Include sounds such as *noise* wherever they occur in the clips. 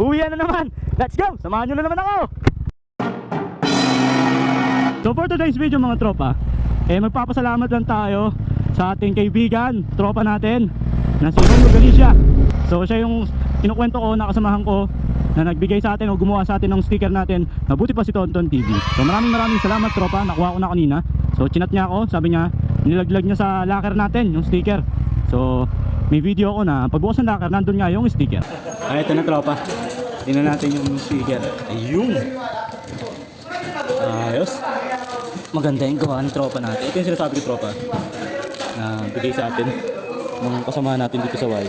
Uwi na naman. Let's go. Samahan nyo na naman ako. So for today's video mga tropa, eh magpapasalamat lang tayo sa ating kaibigan, tropa natin na si Ronyo Galicia. So siya yung kinukwento ko na kasamahan ko na nagbigay sa atin o gumawa sa atin ng sticker natin Mabuti pa si Tonton TV. So maraming maraming salamat tropa, nakuha ko na kanina. So chinat niya ako, sabi niya nilaglag niya sa locker natin yung sticker. So may video ko na pagbukas ng locker, nandun nga yung sticker. Ay, ito na tropa. Tingnan natin yung sticker. Ayun! Ayos. Maganda yung gawa ng tropa natin. Ito yung sinasabi ko tropa. Na bigay sa atin ng kasama natin dito sa Y.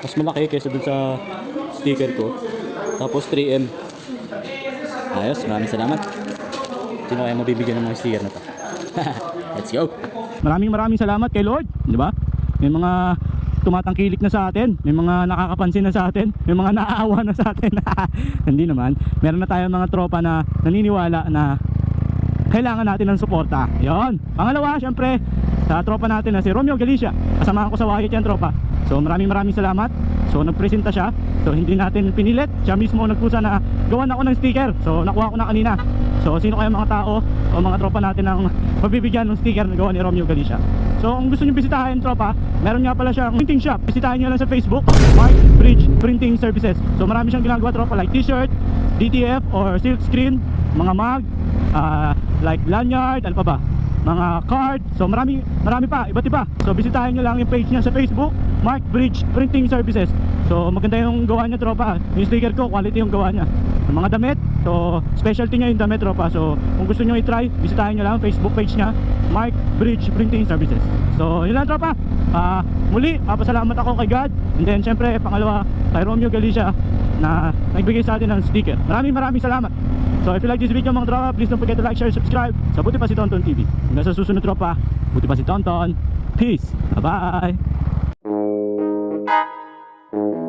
Mas malaki kaysa dun sa sticker ko. Tapos 3M. Ayos, maraming salamat. Sino kaya mabibigyan ng mga sticker na to? *laughs* Let's go! Maraming maraming salamat kay Lord, di ba? May mga tumatangkilik na sa atin, may mga nakakapansin na sa atin, may mga *laughs* naaawa na sa atin. *laughs* Hindi naman. Meron na tayong mga tropa na naniniwala na kailangan natin ng suporta. Yon. Pangalawa, syempre, sa tropa natin na si Romeo Galicia. Kasamahan ko sa Wyatt yan, tropa. So maraming maraming salamat. So nagpresenta siya. So hindi natin pinilit. Siya mismo nagkusa na gawan ako ng sticker. So nakuha ko na kanina. So sino kaya mga tao o mga tropa natin ang mabibigyan ng sticker na gawa ni Romeo Galicia. So kung gusto nyo bisitahin tropa, meron nga pala siyang printing shop. Bisitahin nyo lang sa Facebook, Mark Bridge Printing Services. So marami siyang ginagawa tropa like t-shirt, DTF or silk screen, mga mug, ah, like lanyard, ano pa ba? Mga card. So marami marami pa, iba't iba. So bisitahin nyo lang yung page niya sa Facebook, Mark Bridge Printing Services. So maganda yung gawa niya tropa. Yung sticker ko, quality yung gawa niya. Yung mga damit, so specialty niya yung damit tropa. So kung gusto niyo i-try, bisitahin nyo lang ang Facebook page niya, Mark Bridge Printing Services. So yun lang tropa. Ah, muli, papasalamat ako kay God. And then syempre pangalawa kay Romeo Galicia na nagbigay sa atin ng sticker. Maraming maraming salamat. So if you like this video mga tropa, please don't forget to like, share, subscribe sa Buti pa si Tonton TV. Hanggang sa susunod tropa, Buti pa si Tonton. Peace. Bye-bye. Thank you.